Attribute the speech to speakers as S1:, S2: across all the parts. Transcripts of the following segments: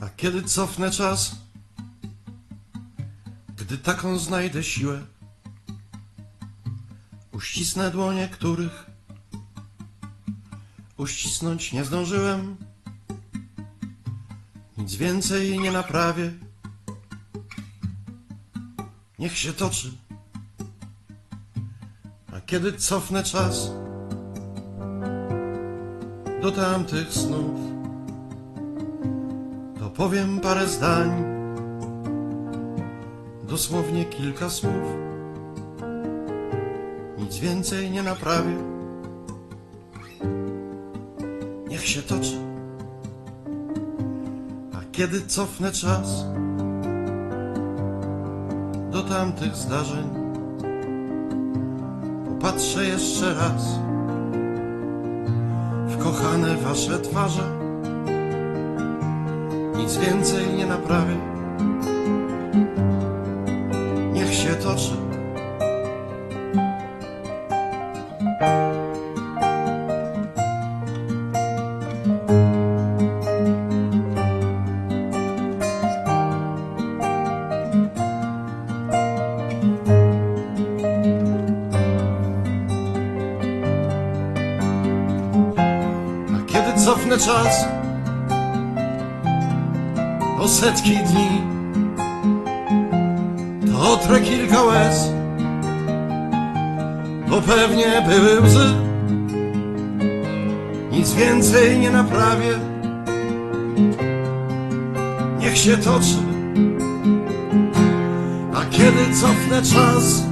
S1: A kiedy cofnę czas, gdy taką znajdę siłę, uścisnę dłonie, których uścisnąć nie zdążyłem. Nic więcej nie naprawię. Niech się toczy. A kiedy cofnę czas do tamtych snów, to powiem parę zdań, dosłownie kilka słów. Nic więcej nie naprawię. Niech się toczy. A kiedy cofnę czas do tamtych zdarzeń, popatrzę jeszcze raz w kochane wasze twarze. Nic więcej nie naprawię. Niech się toczy. A kiedy cofnę czas o setki dni, to otrę kilka łez, bo pewnie były łzy. Nic więcej nie naprawię. Niech się toczy. A kiedy cofnę czas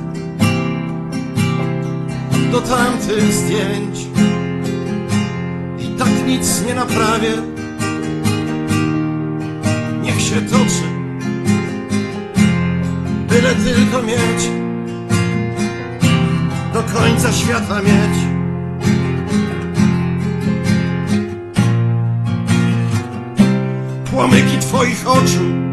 S1: do tamtych zdjęć, i tak nic nie naprawię. Się toczy, byle tylko mieć do końca świata mieć. Płomyki twoich oczu